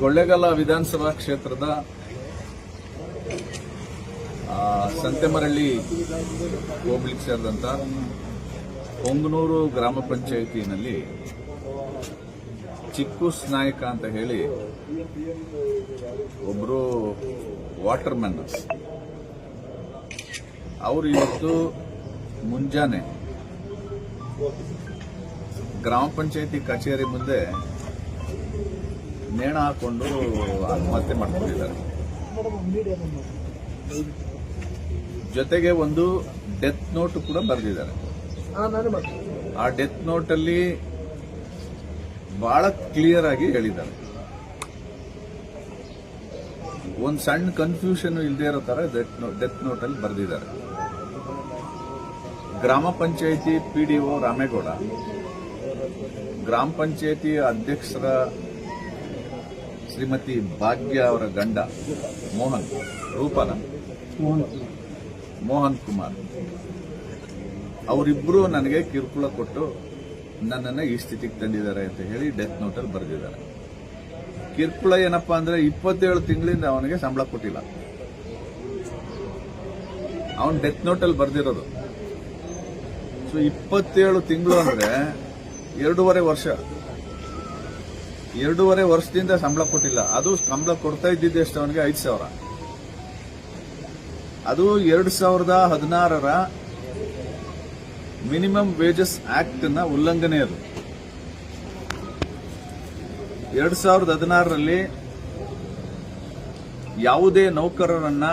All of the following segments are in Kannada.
ಕೊಳ್ಳೇಗಾಲ ವಿಧಾನಸಭಾ ಕ್ಷೇತ್ರದ ಸಂತೆಮರಳ್ಳಿ ಹೋಬಳಿಗೆ ಸೇರಿದಂತ ಹೊಂಗನೂರು ಗ್ರಾಮ ಪಂಚಾಯಿತಿನಲ್ಲಿ ಚಿಕ್ಕೂಸ್ ನಾಯಕ ಅಂತ ಹೇಳಿ ಒಬ್ಬರು ವಾಟರ್ಮನ್ ಅವರು ಇವತ್ತು ಮುಂಜಾನೆ ಗ್ರಾಮ ಪಂಚಾಯಿತಿ ಕಚೇರಿ ಮುಂದೆ ನೇಣ ಹಾಕೊಂಡು ಆತ್ಮಹತ್ಯೆ ಮಾಡ್ಕೊಂಡಿದ್ದಾರೆ. ಜೊತೆಗೆ ಒಂದು ಡೆತ್ ನೋಟ್ ಕೂಡ ಬರೆದಿದ್ದಾರೆ. ಆ ಡೆತ್ ನೋಟ್ ಅಲ್ಲಿ ಬಹಳ ಕ್ಲಿಯರ್ ಆಗಿ ಹೇಳಿದ್ದಾರೆ. ಒಂದ್ ಸಣ್ಣ ಕನ್ಫ್ಯೂಷನ್ ಇಲ್ಲದೆ ಇರೋ ತರ ಡೆತ್ ನೋಟ್ ಅಲ್ಲಿ ಬರೆದಿದ್ದಾರೆ. ಗ್ರಾಮ ಪಂಚಾಯಿತಿ ಪಿಡಿಒ ರಾಮೇಗೌಡ ಗ್ರಾಮ ಪಂಚಾಯಿತಿ ಅಧ್ಯಕ್ಷರ ಶ್ರೀಮತಿ ಭಾಗ್ಯ ಅವರ ಗಂಡ ಮೋಹನ್ ರೂಪನ? ಮೋಹನ್. ಕುಮಾರ್. ಅವರಿಬ್ಬರು ನನಗೆ ಕಿರುಕುಳ ಕೊಟ್ಟು ನನ್ನನ್ನು ಈ ಸ್ಥಿತಿಗೆ ತಂದಿದ್ದಾರೆ ಅಂತ ಹೇಳಿ ಡೆತ್ ನೋಟಲ್ಲಿ ಬರೆದಿದ್ದಾರೆ. ಕಿರುಕುಳ ಏನಪ್ಪಾ ಅಂದ್ರೆ ಇಪ್ಪತ್ತೇಳು ತಿಂಗಳಿಂದ ಅವನಿಗೆ ಸಂಬಳ ಕೊಟ್ಟಿಲ್ಲ. ಅವನ್ ಡೆತ್ ನೋಟಲ್ಲಿ ಬರೆದಿರೋದು. ಸೊ ಇಪ್ಪತ್ತೇಳು ತಿಂಗಳು ಅಂದ್ರೆ ಎರಡೂವರೆ ವರ್ಷ. ಎರಡೂವರೆ ವರ್ಷದಿಂದ ಸಂಬಳ ಕೊಟ್ಟಿಲ್ಲ. ಅದು ಸಂಬಳ ಕೊಡ್ತಾ ಇದ್ದಿದ್ದು ಎಷ್ಟು ಅವನಿಗೆ? ಐದು ಸಾವಿರ. ಅದು ಎರಡು ಸಾವಿರದ ಹದಿನಾರರ ಮಿನಿಮಮ್ ವೇಜಸ್ ಆಕ್ಟ್ನ ಉಲ್ಲಂಘನೆ ಅದು. ಎರಡ್ ಸಾವಿರದ ಹದಿನಾರರಲ್ಲಿ ಯಾವುದೇ ನೌಕರರನ್ನ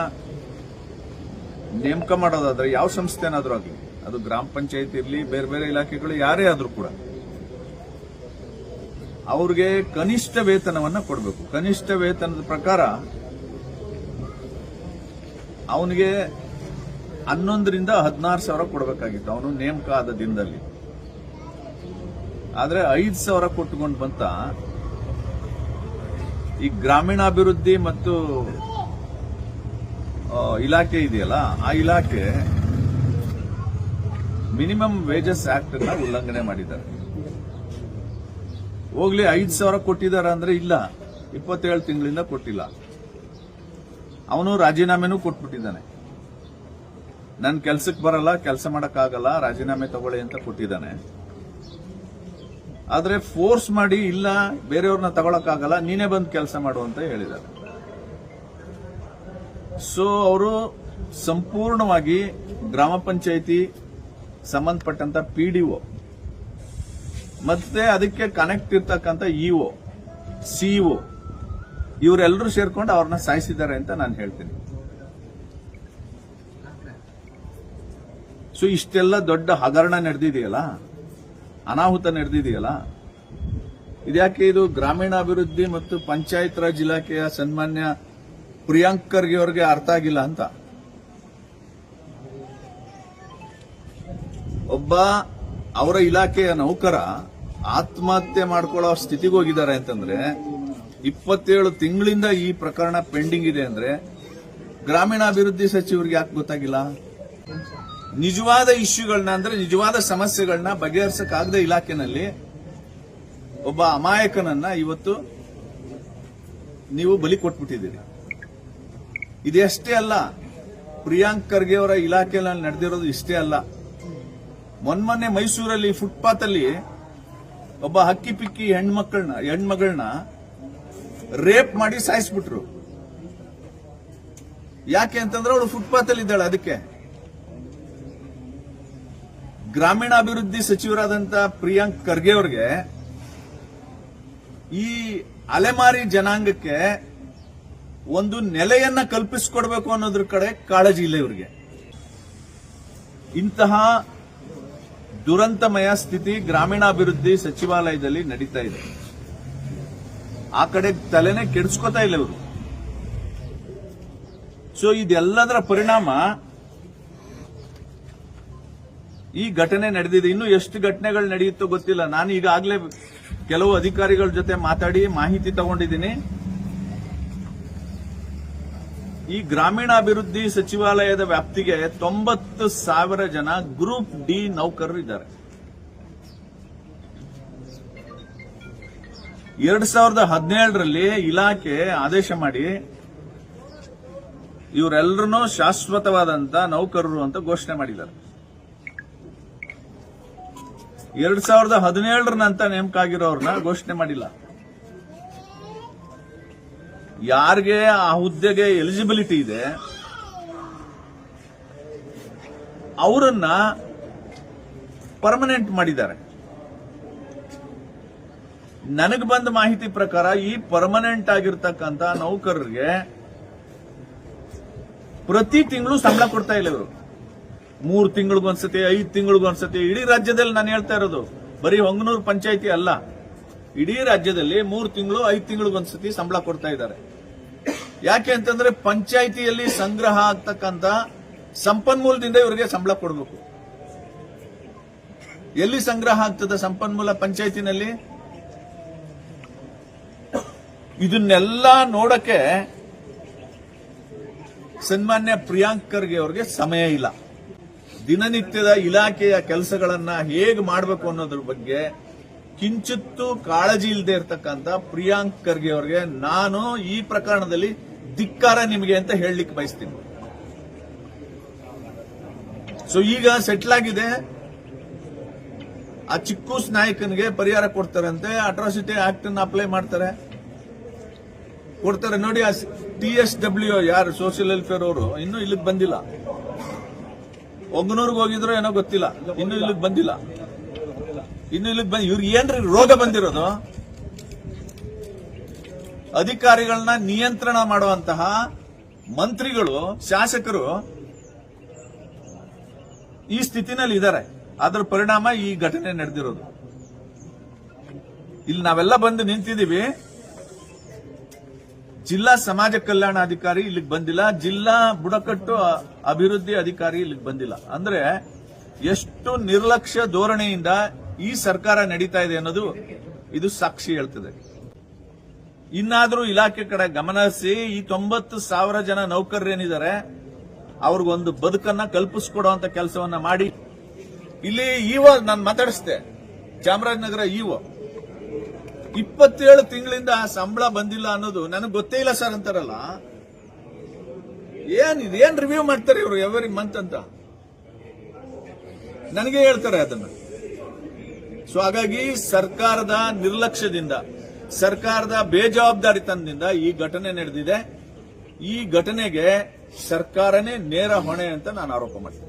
ನೇಮಕ ಮಾಡೋದಾದ್ರೆ ಯಾವ ಸಂಸ್ಥೆನಾದ್ರೂ ಆಗಲಿ, ಅದು ಗ್ರಾಮ ಪಂಚಾಯತ್ ಇರಲಿ, ಬೇರೆ ಬೇರೆ ಇಲಾಖೆಗಳು ಯಾರೇ ಆದ್ರೂ ಕೂಡ ಅವ್ರಿಗೆ ಕನಿಷ್ಠ ವೇತನವನ್ನು ಕೊಡಬೇಕು. ಕನಿಷ್ಠ ವೇತನದ ಪ್ರಕಾರ ಅವನಿಗೆ ಹನ್ನೊಂದರಿಂದ ಹದಿನಾರು ಸಾವಿರ ಕೊಡಬೇಕಾಗಿತ್ತು. ಅವನು ನೇಮಕ ಆದ ದಿನದಲ್ಲಿ. ಆದರೆ ಐದು ಸಾವಿರ ಕೊಟ್ಟುಕೊಂಡು ಬಂತ. ಈ ಗ್ರಾಮೀಣಾಭಿವೃದ್ಧಿ ಮತ್ತು ಇಲಾಖೆ ಇದೆಯಲ್ಲ, ಆ ಇಲಾಖೆ ಮಿನಿಮಮ್ ವೇಜಸ್ ಆಕ್ಟ್ ಉಲ್ಲಂಘನೆ ಮಾಡಿದ್ದಾರೆ. ಹೋಗ್ಲಿ, ಐದು ಸಾವಿರ ಕೊಟ್ಟಿದ್ದಾರೆ ಅಂದ್ರೆ ಇಲ್ಲ. ಇಪ್ಪತ್ತೇಳು ತಿಂಗಳಿಂದ ಕೊಟ್ಟಿಲ್ಲ. ಅವನು ರಾಜೀನಾಮೆನೂ ಕೊಟ್ಬಿಟ್ಟಿದ್ದಾನೆ. ನನ್ನ ಕೆಲ್ಸಕ್ಕೆ ಬರಲ್ಲ, ಕೆಲಸ ಮಾಡಕ್ಕಾಗಲ್ಲ, ರಾಜೀನಾಮೆ ತಗೊಳ್ಳಿ ಅಂತ ಕೊಟ್ಟಿದ್ದಾನೆ. ಆದ್ರೆ ಫೋರ್ಸ್ ಮಾಡಿ, ಇಲ್ಲ, ಬೇರೆಯವ್ರನ್ನ ತಗೊಳಕ್ಕಾಗಲ್ಲ, ನೀನೇ ಬಂದು ಕೆಲಸ ಮಾಡು ಅಂತ ಹೇಳಿದ್ದಾರೆ. ಸೊ ಅವರು ಸಂಪೂರ್ಣವಾಗಿ ಗ್ರಾಮ ಪಂಚಾಯಿತಿ ಸಂಬಂಧಪಟ್ಟಂತ ಪಿಡಿಒ ಮತ್ತೆ ಅದಕ್ಕೆ ಕನೆಕ್ಟ್ ಇರ್ತಕ್ಕಂಥ ಇಒ ಸಿಇಒ ಇವರೆಲ್ಲರೂ ಸೇರ್ಕೊಂಡು ಅವ್ರನ್ನ ಸಾಯಿಸಿದ್ದಾರೆ ಅಂತ ನಾನು ಹೇಳ್ತೀನಿ. ಸೊ ಇಷ್ಟೆಲ್ಲ ದೊಡ್ಡ ಹಗರಣ ನಡೆದಿದೆಯಲ್ಲ? ಅನಾಹುತ ನಡೆದಿದೆಯಲ್ಲ? ಇದ್ಯಾಕೆ ಇದು ಗ್ರಾಮೀಣಾಭಿವೃದ್ಧಿ ಮತ್ತು ಪಂಚಾಯತ್ ರಾಜ್ ಇಲಾಖೆಯ ಸನ್ಮಾನ್ಯ ಪ್ರಿಯಾಂಕರ್ಗೆ ಅವ್ರಿಗೆ ಅರ್ಥ ಆಗಿಲ್ಲ ಅಂತ? ಒಬ್ಬ ಅವರ ಇಲಾಖೆಯ ನೌಕರ ಆತ್ಮಹತ್ಯೆ ಮಾಡ್ಕೊಳ್ಳೋ ಸ್ಥಿತಿಗೆ ಹೋಗಿದ್ದಾರೆ ಅಂತಂದ್ರೆ ಇಪ್ಪತ್ತೇಳು ತಿಂಗಳಿಂದ ಈ ಪ್ರಕರಣ ಪೆಂಡಿಂಗ್ ಇದೆ ಅಂದ್ರೆ ಗ್ರಾಮೀಣಾಭಿವೃದ್ಧಿ ಸಚಿವರಿಗೆ ಯಾಕೆ ಗೊತ್ತಾಗಿಲ್ಲ? ನಿಜವಾದ ಇಶ್ಯೂಗಳನ್ನ ಅಂದ್ರೆ ನಿಜವಾದ ಸಮಸ್ಯೆಗಳನ್ನ ಬಗೆಹರಿಸಕ್ಕಾಗದ ಇಲಾಖೆನಲ್ಲಿ ಒಬ್ಬ ಅಮಾಯಕನನ್ನ ಇವತ್ತು ನೀವು ಬಲಿ ಕೊಟ್ಬಿಟ್ಟಿದ್ದೀರಿ. ಇದೆಷ್ಟೇ ಅಲ್ಲ, ಪ್ರಿಯಾಂಕ್ ಖರ್ಗೆ ಅವರ ಇಲಾಖೆಯಲ್ಲಿ ನಡೆದಿರೋದು ಇಷ್ಟೇ ಅಲ್ಲ. ಮೊನ್ಮೊನ್ನೆ ಮೈಸೂರಲ್ಲಿ ಫುಟ್ಪಾತ್ ಅಲ್ಲಿ ಒಬ್ಬ ಹಕ್ಕಿ ಪಿಕ್ಕಿ ಹೆಣ್ಮಕ್ಳನ್ನ, ಹೆಣ್ಮಗಳನ್ನ ರೇಪ್ ಮಾಡಿ ಸಾಯಿಸ್ಬಿಟ್ರು. ಯಾಕೆ ಅಂತಂದ್ರೆ ಅವಳು ಫುಟ್ಪಾತ್ ಅಲ್ಲಿ ಇದ್ದಾಳೆ ಅದಕ್ಕೆ. ಗ್ರಾಮೀಣಾಭಿವೃದ್ಧಿ ಸಚಿವರಾದಂತ ಪ್ರಿಯಾಂಕ್ ಖರ್ಗೆ ಅವರಿಗೆ ಈ ಅಲೆಮಾರಿ ಜನಾಂಗಕ್ಕೆ ಒಂದು ನೆಲೆಯನ್ನ ಕಲ್ಪಿಸಿಕೊಡ್ಬೇಕು ಅನ್ನೋದ್ರ ಕಡೆ ಕಾಳಜಿ ಇಲ್ಲ ಇವರಿಗೆ. ಇಂತಹ ದುರಂತಮಯ ಸ್ಥಿತಿ ಗ್ರಾಮೀಣಾಭಿವೃದ್ಧಿ ಸಚಿವಾಲಯದಲ್ಲಿ ನಡೀತಾ ಇದೆ. ಆ ಕಡೆ ತಲೆನೇ ಕೆಡಿಸ್ಕೋತಾ ಇಲ್ಲ ಇವರು. ಸೊ ಇದೆಲ್ಲದರ ಪರಿಣಾಮ ಈ ಘಟನೆ ನಡೆದಿದೆ. ಇನ್ನು ಎಷ್ಟು ಘಟನೆಗಳು ನಡೆಯುತ್ತೋ ಗೊತ್ತಿಲ್ಲ. ನಾನು ಈಗಾಗಲೇ ಕೆಲವು ಅಧಿಕಾರಿಗಳ ಜೊತೆ ಮಾತಾಡಿ ಮಾಹಿತಿ ತಗೊಂಡಿದ್ದೀನಿ. ಈ ಗ್ರಾಮೀಣಾಭಿವೃದ್ಧಿ ಸಚಿವಾಲಯದ ವ್ಯಾಪ್ತಿಗೆ ತೊಂಬತ್ತು ಸಾವಿರ ಜನ ಗ್ರೂಪ್ ಡಿ ನೌಕರರು ಇದ್ದಾರೆ ಎರಡ್ ಸಾವಿರದ ಹದಿನೇಳರಲ್ಲಿ ಇಲಾಖೆ ಆದೇಶ ಮಾಡಿ ಇವರೆಲ್ಲರೂ ಶಾಶ್ವತವಾದಂತ ನೌಕರರು ಅಂತ ಘೋಷಣೆ ಮಾಡಿದ್ದಾರೆ. ಎರಡ್ ಸಾವಿರದ ಹದಿನೇಳರ ನಂತರ ನೇಮಕ ಆಗಿರೋರ್ನ ಘೋಷಣೆ ಮಾಡಿಲ್ಲ. ಯಾರಿಗೆ ಆ ಹುದ್ದೆಗೆ ಎಲಿಜಿಬಿಲಿಟಿ ಇದೆ, ಅವರನ್ನ ಪರ್ಮನೆಂಟ್ ಮಾಡಿದ್ದಾರೆ. ನನಗೆ ಬಂದ ಮಾಹಿತಿ ಪ್ರಕಾರ ಈ ಪರ್ಮನೆಂಟ್ ಆಗಿರ್ತಕ್ಕಂತ ನೌಕರರಿಗೆ ಪ್ರತಿ ತಿಂಗಳು ಸಂಬಳ ಕೊಡ್ತಾ ಇಲ್ಲ ಇವರು. ಮೂರು ತಿಂಗಳಿಗೊಂದ್ಸತಿ, ಐದು ತಿಂಗಳಿಗೊಂದ್ಸತಿ, ಇಡೀ ರಾಜ್ಯದಲ್ಲಿ ನಾನು ಹೇಳ್ತಾ ಇರೋದು, ಬರೀ ಹೊಂಗನೂರು ಪಂಚಾಯತಿ ಅಲ್ಲ. ಇಡೀ ರಾಜ್ಯದಲ್ಲಿ ಮೂರು ತಿಂಗಳು, ಐದು ತಿಂಗಳಿಗೊಂದ್ಸತಿ ಸಂಬಳ ಕೊಡ್ತಾ ಇದ್ದಾರೆ. ಯಾಕೆ ಅಂತಂದ್ರೆ ಪಂಚಾಯಿತಿಯಲ್ಲಿ ಸಂಗ್ರಹ ಆಗ್ತಕ್ಕಂತ ಸಂಪನ್ಮೂಲದಿಂದ ಇವರಿಗೆ ಸಂಬಳ ಕೊಡಬೇಕು. ಎಲ್ಲಿ ಸಂಗ್ರಹ ಆಗ್ತದೆ ಸಂಪನ್ಮೂಲ ಪಂಚಾಯತಿನಲ್ಲಿ? ಇದನ್ನೆಲ್ಲ ನೋಡಕ್ಕೆ ಸನ್ಮಾನ್ಯ ಪ್ರಿಯಾಂಕ್ ಖರ್ಗೆ ಅವರಿಗೆ ಸಮಯ ಇಲ್ಲ. ದಿನನಿತ್ಯದ ಇಲಾಖೆಯ ಕೆಲಸಗಳನ್ನ ಹೇಗೆ ಮಾಡಬೇಕು ಅನ್ನೋದ್ರ ಬಗ್ಗೆ ಕಿಂಚಿತ್ತೂ ಕಾಳಜಿ ಇಲ್ಲದೆ ಇರತಕ್ಕಂತ ಪ್ರಿಯಾಂಕ್ ಖರ್ಗೆ ಅವರಿಗೆ ನಾನು ಈ ಪ್ರಕರಣದಲ್ಲಿ ಧಿಕ್ಕಾರ ನಿಮಗೆ ಅಂತ ಹೇಳಲಿಕ್ಕೆ ಬಯಸ್ತೀನಿ. ಸೊ ಈಗ ಸೆಟ್ಲ್ ಆಗಿದೆ. ಆ ಚಿಕ್ಕೂಸ್ ನಾಯಕನಿಗೆ ಪರಿಹಾರ ಕೊಡ್ತಾರಂತೆ. ಅಟ್ರಾಸಿಟಿ ಆಕ್ಟ್ ಅನ್ನು ಅಪ್ಲೈ ಮಾಡ್ತಾರೆ. ಕೊಡ್ತಾರೆ. ನೋಡಿ ಟಿ ಎಸ್ ಡಬ್ಲ್ಯೂ ಯಾರು ಸೋಷಿಯಲ್ ವೆಲ್ಫೇರ್ ಅವರು, ಇನ್ನೂ ಇಲ್ಲಿಗೆ ಬಂದಿಲ್ಲ. ಒಗ್ನೂರ್ಗೆ ಹೋಗಿದ್ರು ಏನೋ ಗೊತ್ತಿಲ್ಲ. ಇನ್ನು ಇಲ್ಲಿಗೆ ಬಂದಿಲ್ಲ. ಇನ್ನು ಇಲ್ಲಿಗೆ ಬಂದ್ ಇವ್ರಿಗೆ ಏನ್ರಿ ರೋಗ ಬಂದಿರೋದು? ಅಧಿಕಾರಿಗಳನ್ನ ನಿಯಂತ್ರಣ ಮಾಡುವಂತಹ ಮಂತ್ರಿಗಳು, ಶಾಸಕರು ಈ ಸ್ಥಿತಿನಲ್ಲಿ ಇದ್ದಾರೆ ಅದರ ಪರಿಣಾಮ ಈ ಘಟನೆ ನಡೆದಿರೋದು. ಇಲ್ಲಿ ನಾವೆಲ್ಲ ಬಂದು ನಿಂತಿದ್ದೀವಿ. ಜಿಲ್ಲಾ ಸಮಾಜ ಕಲ್ಯಾಣ ಅಧಿಕಾರಿ ಇಲ್ಲಿಗೆ ಬಂದಿಲ್ಲ. ಜಿಲ್ಲಾ ಬುಡಕಟ್ಟು ಅಭಿವೃದ್ಧಿ ಅಧಿಕಾರಿ ಇಲ್ಲಿಗೆ ಬಂದಿಲ್ಲ. ಅಂದ್ರೆ ಎಷ್ಟು ನಿರ್ಲಕ್ಷ್ಯ ಧೋರಣೆಯಿಂದ ಈ ಸರ್ಕಾರ ನಡೀತಾ ಇದೆ ಅನ್ನೋದು ಇದು ಸಾಕ್ಷಿ ಹೇಳ್ತದೆ. ಇನ್ನಾದರೂ ಇಲಾಖೆ ಕಡೆ ಗಮನ ಹರಿಸಿ ಈ ತೊಂಬತ್ತು ಸಾವಿರ ಜನ ನೌಕರರೇನಿದ್ದಾರೆ, ಅವ್ರಿಗೊಂದು ಬದುಕನ್ನ ಕಲ್ಪಿಸ್ಕೊಡುವಂತ ಕೆಲಸವನ್ನ ಮಾಡಿ. ಇಲ್ಲಿ ಇಒ ನಾನು ಮಾತಾಡಿಸ್ದೆ, ಚಾಮರಾಜನಗರ ಇಒ. ಇಪ್ಪತ್ತೇಳು ತಿಂಗಳಿಂದ ಸಂಬಳ ಬಂದಿಲ್ಲ ಅನ್ನೋದು ನನಗೆ ಗೊತ್ತೇ ಇಲ್ಲ ಸರ್ ಅಂತಾರಲ್ಲ. ಏನ್ ಇದೇನ್ ರಿವ್ಯೂ ಮಾಡ್ತಾರೆ ಇವರು ಎವ್ರಿ ಮಂತ್ ಅಂತ? ನನಗೆ ಹೇಳ್ತಾರೆ ಅದನ್ನ. ಸೊ ಹಾಗಾಗಿ ಸರ್ಕಾರದ ನಿರ್ಲಕ್ಷ್ಯದಿಂದ, ಸರ್ಕಾರದ ಬೇಜವಾಬ್ದಾರಿತನದಿಂದ ಈ ಘಟನೆ ನಡೆದಿದೆ. ಈ ಘಟನೆಗೆ ಸರ್ಕಾರನೇ ನೇರ ಹೊಣೆ ಅಂತ ನಾನು ಆರೋಪ ಮಾಡ್ತೀನಿ.